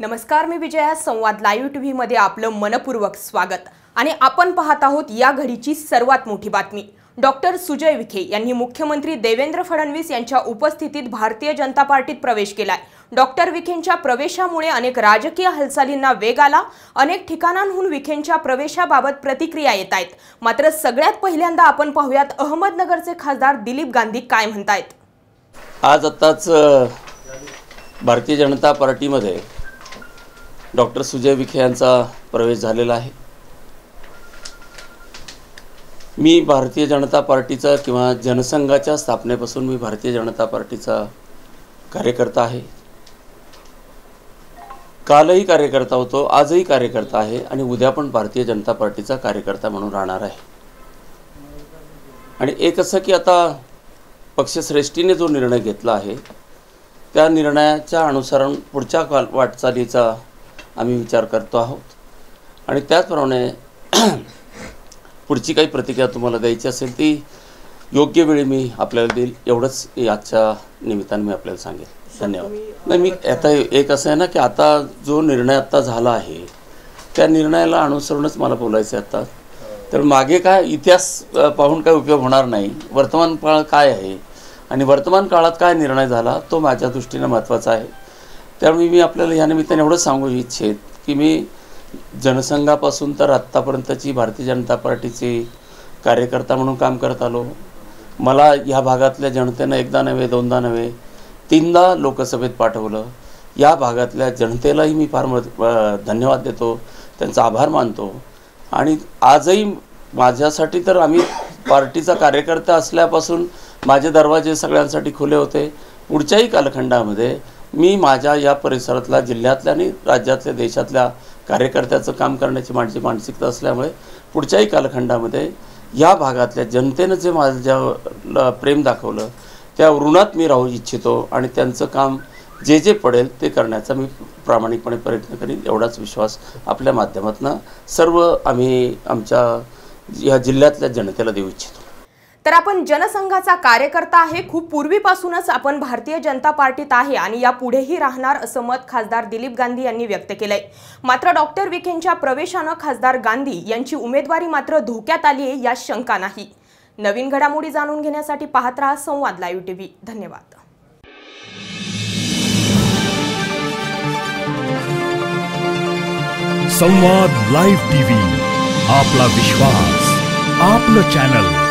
नमस्कार मी विजया संवाद live T व्हीमध्ये आपलं मनपूर्वक स्वागत. आणि आपण पाहत आहोत या घडीची सर्वात मोठी बातमी. डॉक्टर सुजय विखे यांनी मुख्यमंत्री देवेंद्र फडणवीस यांच्या उपस्थितीत भारतीय जनता पार्टीत प्रवेश केलाय. डॉक्टर विखेंच्या प्रवेशामुळे अनेक राजकीय हालचालींना वेग आला. अनेक ठिकाणांहून विखेंच्या प्रवेशाबाबत प्रतिक्रिया येत आहेत. मात्र सगळ्यात पहिल्यांदा आपण पाहूयात अहमदनगरचे खासदार दिलीप गांधी काय म्हणतायत. आज आत्ताच भारतीय जनता पार्टीमध्ये डॉक्टर सुजय विखे यांचा प्रवेश झालेला आहे. मी भारतीय जनता पार्टीचा किंवा जनसंघाच्या स्थापनेपासून मी भारतीय जनता पार्टीचा कार्यकर्ता आहे. कालही कार्यकर्ता होतो आजही कार्यकर्ता आहे आणि उद्या पण भारतीय जनता पार्टीचा कार्यकर्ता म्हणून राहणार आहे. आणि एक असं की आता पक्षश्रेष्ठीने जो निर्णय घेतला आहे त्या निर्णयाच्या अनुसरण पुढच्या काल वाटचालीचा आम्ही विचार करतो आहोत. आणि त्याचप्रमाणे पुढची काही प्रतिक्रिया तुम्हाला द्यायची असेल ती योग्य वेळी मी आपल्याला देईल एवढंच याच्या निमित्ताने मी आपल्याला सांगेल. धन्यवाद. नाही मी आता एक असं आहे ना की आता जो निर्णय आत्ता झाला आहे त्या निर्णयाला अनुसरूनच मला बोलायचं आहे आता. तर मागे काय इतिहास पाहून काय उपयोग होणार नाही. वर्तमान काळ काय आहे आणि वर्तमान काळात काय निर्णय झाला तो माझ्या दृष्टीनं महत्त्वाचा आहे. त्यामुळे मी आपल्याला या निमित्ताने एवढंच सांगू इच्छित की मी जनसंघापासून तर आत्तापर्यंतची भारतीय जनता पार्टीचे कार्यकर्ता म्हणून काम करत आलो. मला ह्या भागातल्या जनतेनं एकदा नव्हे दोनदा नव्हे तीनदा लोकसभेत पाठवलं. या भागातल्या जनतेलाही मी फार धन्यवाद देतो. त्यांचा आभार मानतो. आणि आजही माझ्यासाठी तर आम्ही पार्टीचा कार्यकर्ता असल्यापासून माझे दरवाजे सगळ्यांसाठी खुले होते. पुढच्याही कालखंडामध्ये मी माझ्या या परिसरातल्या जिल्ह्यातल्या आणि राज्यातल्या देशातल्या कार्यकर्त्याचं काम करण्याची माझी मानसिकता असल्यामुळे पुढच्याही कालखंडामध्ये या भागातल्या जनतेनं जे माझ्या प्रेम दाखवलं त्या ऋणात मी राहू इच्छितो आणि त्यांचं काम जे जे पडेल ते करण्याचा मी प्रामाणिकपणे प्रयत्न करीन एवढाच विश्वास आपल्या माध्यमातून सर्व आम्ही आमच्या या जिल्ह्यातल्या जनतेला देऊ इच्छितो. तर आपण जनसंघाचा कार्यकर्ता आहे. खूप पूर्वीपासूनच आपण भारतीय जनता पार्टीत आहे आणि या पुढेही राहणार असं मत खासदार दिलीप गांधी यांनी व्यक्त केलंय. मात्र डॉक्टर विखेंच्या प्रवेशानं खासदार गांधी यांची उमेदवारी मात्र धोक्यात आली आहे यात शंका नाही. नवीन घडामोडी जाणून घेण्यासाठी पाहत राहा संवाद लाईव्ह टीव्ही. धन्यवाद. संवाद लाईव्ह टीव्ही. आपला विश्वास आपलं चॅनल.